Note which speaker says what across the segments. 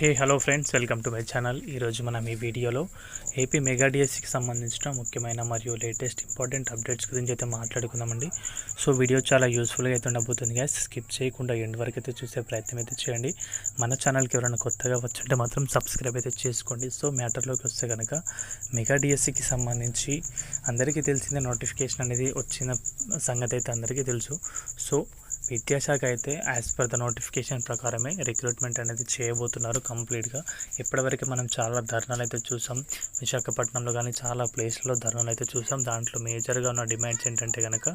Speaker 1: Hey hello friends welcome to my channel. ఈరోజు మనం ఈ వీడియోలో ఏపీ మెగా డిఎస్సికి సంబంధించిన ముఖ్యమైన మరియు లేటెస్ట్ ఇంపార్టెంట్ అప్డేట్స్ గురించి అయితే మాట్లాడుకుందామండి. సో వీడియో చాలా యూస్ఫుల్గా అయితే ఉండబోతుంది గ్యాస్ స్కిప్ చేయకుండా ఎండ్ వరకు అయితే చూసే ప్రయత్నం అయితే చేయండి. మన ఛానల్కి ఎవరైనా కొత్తగా వచ్చుంటే మాత్రం సబ్స్క్రైబ్ అయితే చేసుకోండి. సో మ్యాటర్లోకి వస్తే కనుక మెగా డిఎస్సికి సంబంధించి అందరికీ తెలిసిందే నోటిఫికేషన్ అనేది వచ్చిన సంగతి అయితే అందరికీ తెలుసు. సో విద్యాశాఖ అయితే యాజ్ పర్ ద నోటిఫికేషన్ ప్రకారమే రిక్రూట్మెంట్ అనేది చేయబోతున్నారు కంప్లీట్గా ఇప్పటివరకు మనం చాలా ధర్నాలు అయితే చూసాం. విశాఖపట్నంలో కానీ చాలా ప్లేస్లో ధర్నాలు అయితే చూసాం. దాంట్లో మేజర్గా ఉన్న డిమాండ్స్ ఏంటంటే కనుక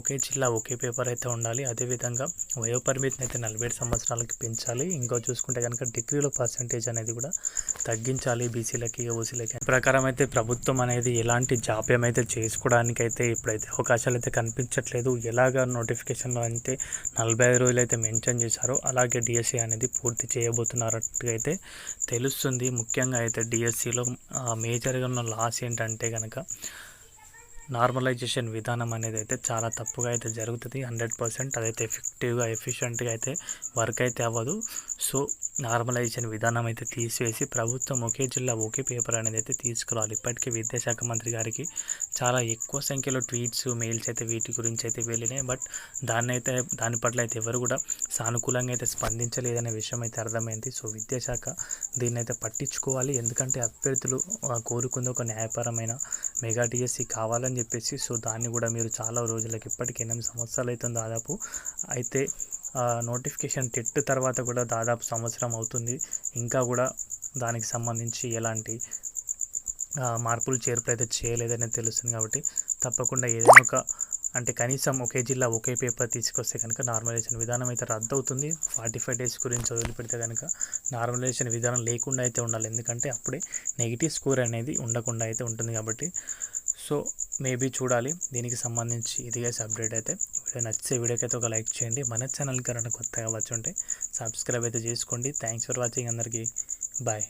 Speaker 1: ఒకే జిల్లా ఒకే పేపర్ అయితే ఉండాలి. అదేవిధంగా వయోపరిమితిని అయితే నలభై సంవత్సరాలకి పెంచాలి. ఇంకో చూసుకుంటే కనుక డిగ్రీలో పర్సంటేజ్ అనేది కూడా తగ్గించాలి బీసీలకి ఓసీలకి ప్రకారం అయితే ప్రభుత్వం అనేది ఎలాంటి జాప్యం అయితే చేసుకోవడానికి అయితే ఇప్పుడైతే అవకాశాలు అయితే కనిపించట్లేదు. ఎలాగ నోటిఫికేషన్లో అయితే నలభై ఐదు రోజులు అయితే మెన్షన్ చేశారో. అలాగే డిఎస్సి అనేది పూర్తి చేయబోతున్నట్టుగా అయితే తెలుస్తుంది. ముఖ్యంగా అయితే డిఎస్సిలో మేజర్గా ఉన్న లాస్ ఏంటంటే కనుక నార్మలైజేషన్ విధానం అనేది అయితే చాలా తప్పుగా అయితే జరుగుతుంది. హండ్రెడ్ పర్సెంట్ అదైతే ఎఫెక్టివ్గా ఎఫిషియెంట్గా అయితే వర్క్ అయితే అవ్వదు. సో నార్మలైజేషన్ విధానం అయితే తీసివేసి ప్రభుత్వం ఒకే జిల్లా ఒకే పేపర్ అనేది అయితే తీసుకురావాలి. ఇప్పటికీ విద్యాశాఖ మంత్రి గారికి చాలా ఎక్కువ సంఖ్యలో ట్వీట్స్ మెయిల్స్ అయితే వీటి గురించి అయితే వెళ్ళినాయి. బట్ దాన్ని అయితే దాని పట్ల అయితే ఎవరు కూడా సానుకూలంగా అయితే స్పందించలేదనే విషయం అయితే అర్థమైంది. సో విద్యాశాఖ దీన్ని అయితే పట్టించుకోవాలి. ఎందుకంటే అభ్యర్థులు కోరుకుంది ఒక న్యాయపరమైన మెగా డిఎస్సి కావాలని చెప్పేసి. సో దాన్ని కూడా మీరు చాలా రోజులకి ఇప్పటికి ఎనిమిది సంవత్సరాలు అవుతుంది దాదాపు. అయితే నోటిఫికేషన్ టెట్ తర్వాత కూడా దాదాపు సంవత్సరం అవుతుంది. ఇంకా కూడా దానికి సంబంధించి ఎలాంటి మార్పులు చేర్పులు అయితే చేయలేదని తెలుస్తుంది కాబట్టి తప్పకుండా ఏదైనా ఒక అంటే కనీసం ఒకే జిల్లా ఒకే పేపర్ తీసుకొస్తే కనుక నార్మలైజేషన్ విధానం అయితే రద్దు అవుతుంది ఫార్టీ ఫైవ్ డేస్ గురించి వదిలిపెడితే కనుక నార్మలైజేషన్ విధానం లేకుండా అయితే ఉండాలి. ఎందుకంటే అప్పుడే నెగిటివ్ స్కోర్ అనేది ఉండకుండా అయితే ఉంటుంది కాబట్టి సో మేబీ చూడాలి. దీనికి సంబంధించి ఇదిగా అప్డేట్ అయితే. వీడియో నచ్చితే వీడియోకి ఒక లైక్ చేయండి. మన ఛానల్ కన్నా కొత్తగా వచ్చి ఉంటే సబ్స్క్రైబ్ అయితే చేసుకోండి. థ్యాంక్స్ ఫర్ వాచింగ్ అందరికీ. బాయ్